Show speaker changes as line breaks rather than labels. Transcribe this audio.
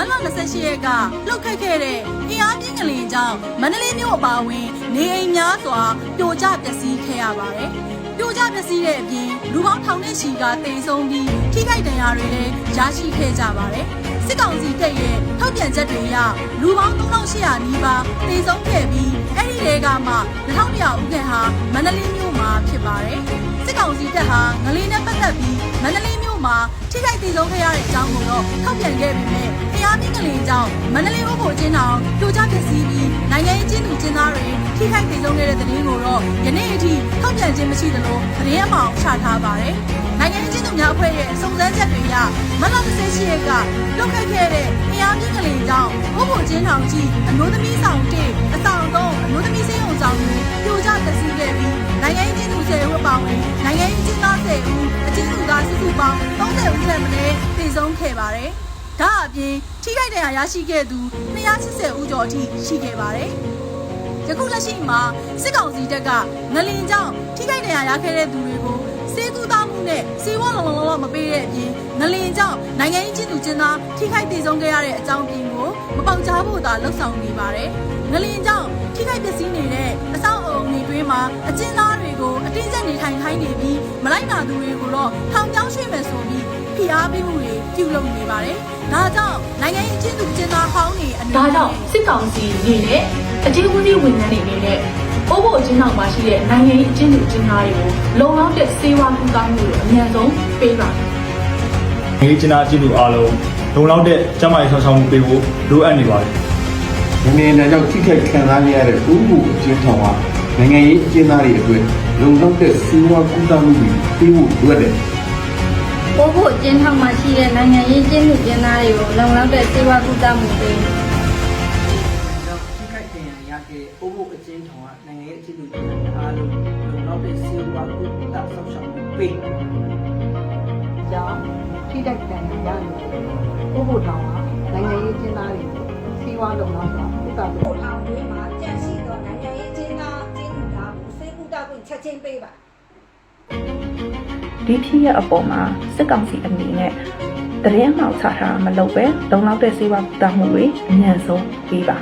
မတ်လ28ရက်ကလှုပ်ခတ်ခဲ့တဲ့အင်အားပြင်းကလေးကြောင့်မန္တလေးမြို့အပါအဝင် နေအိမ်များစွာပြိုကျပျက်စီးခဲ့ရပါတယ်။ပြိုကျပျက်စီးတဲ့အပြင်လူပေါင်းထောင်နဲ့ချီကတိမ်ဆုံးပြီးထိခိုက်ဒဏ်ရာတွေလည်းရရှိခဲ့ကြပါတယ်။စစ်ကောင်စီတပ်ရဲ့ထောက်ပြန်ချက်တွေအရလူပေါင်း3800နီးပါးတိမ်ဆုံးခဲ့ပြီးအဲ့ဒီတဲကမှ2100ဦးခန့်ဟာမန္တလေးမြို့မှာဖြစ်ပါတယ်။ စစ်ကောင်စီတပ်ဟာငလင်းနဲ့ပတ်သက်ပြီးမန္တလေးမြို့မှာထိခိုက်ဒေဆုံးခဲ့ရတဲ့အကြောင်းကိုတော့ထောက်ပြန်ခဲ့ပေမဲ့တရားပြင်းကလေးကြောင့်မန္တလေးဘုတ်ဖို့ကျင်းအောင်ပြိုကျပျက်စီးပြီးနိုင်ငံရေးကျင်းသူကျင်းသားတွေထိခိုက်ဒေဆုံးခဲ့တဲ့တဲ့င်းကိုတော့ယနေ့အထိထောက်ပြန်ခြင်းမရှိသလိုသတင်းအမှောင်ချထားပါတယ်။နိုင်ငံရေးကျင်းသူများအဖွဲ့ရဲ့စုံစမ်းချက်တွေအရမတ်လ18ရက်ကလွတ်ခတ်ခဲ့တဲ့တရားပြင်းကလေးကြောင့်ဘုတ်ဖို့ကျင်းအောင်ကြီးအမျိုးသမီးဆောင်တေအဆောင် နိုင်ငံရေးကျင်းသား10ဦးအကျဉ်းသူသားစုစုပေါင်း30ဦးထက်မနည်းတည်ဆုံးခဲ့ပါတယ်။ဒါအပြင်ထိခိုက်ဒဏ်ရာရရှိခဲ့သူ280ဦးကျော်အထိရှိခဲ့ပါတယ်။ယခုလက်ရှိမှာစစ်ကောင်စီတပ်ကငလင်ကြောင့်ထိခိုက်ဒဏ်ရာရခဲ့တဲ့သူတွေကိုစေကူသားမှုနဲ့စေဝါလုံလုံလုံမပေးတဲ့အပြင်ငလင်ကြောင့်နိုင်ငံရေးကျင်းသူကျင်းသားထိခိုက်ဒေဆုံးခဲ့ရတဲ့အကြောင်းပြင်းကိုမပေါက်ကြားဖို့သာလှုံ့ဆော်နေပါတယ်။ငလင်ကြောင့်ထိခိုက်ပျက်စီးနေတဲ့အဆောက်အအုံတွေတွင်းမှာအကျဉ်းသားတွေကိုအတင်းကျပ်နေထိုင်ခိုင်းနေပြီးမ လိုက်နာသူတွေကိုတော့ထောင်ချောင်းရွှေ့မယ်ဆိုပြီးဖိအားပေးမှုတွေပြုလုပ်နေပါတယ်။ဒါကြောင့်နိုင်ငံရေးအကျဉ်းသူကျင်းသားဟောင်းတွေအနေ
ဒါ
နဲ့
ကြောင့်စစ်ကောင်စီအနေနဲ့အကြီးဦးစီးဝန်ထမ်းတွေအနေနဲ့ပို့ဖို့အချင်းအောင်ပါရှိတဲ့နိုင်ငံရေးအချင်းသူအချင်းသားတွေကိုလုံလောက်တဲ့စေဝါကူတာမှုတွေအများဆုံးပေးပါမယ်
ငေးကျနာကြည့်သူအားလုံးလုံလောက်တဲ့ကျန်းမာရေးဆောင်ဆောင်မှုပေးဖို့လိုအပ်နေပါတယ်။
ငနေနာကြောင့်ထိခိုက်ခံစားနေရတဲ့ဥပုအကျဉ်းထောင်ဟာ နိုင်ငံရေးအကျဉ်းသားတွေအတွက်လုံလောက်တဲ့စီးပွားကူးသန်းမှုတွေပေးဖို့လိုအပ်တယ်
ပို့ဖို့အကျဉ်းထောင်မှာရှိတဲ့နိုင်ငံရေးကျင်းသူကျင်းသားတွေကိုလုံလောက်တဲ့စေဝါကူတာမှုတွေ
ကြောင့်ထိခိုက်တဲ့ရခဲ့အိုးဖို့အချင်းထောင်ကနိုင်ငံရေးအခြေအနေတွေအားလုံးလုံလောက်တဲ့စီးပွားကုသဆောက်ရှောက်မှုပေး
ကြောင့်ထိတိုက်တယ်ရရတယ်။ပို့ဖို့တောင်းတာနိုင်ငံရေးကျင်းသားတွေစီးပွားလုံလောက်တာဥစ္စာ
ပို့ထောင်တွင်းမှာကြန့်ရှိသောနိုင်ငံ ကူတာကိုချက်ချင်းပေးပါ
ဒီဖြစ်ရအပေါ်မှာစစ်ကောင်စီအနေနဲ့တရင်မှောက်ချထားတာမလုပ်ပဲလုံလောက်တဲ့စေဝါကူတာမှုတွေအမြန်ဆုံးပေးပါ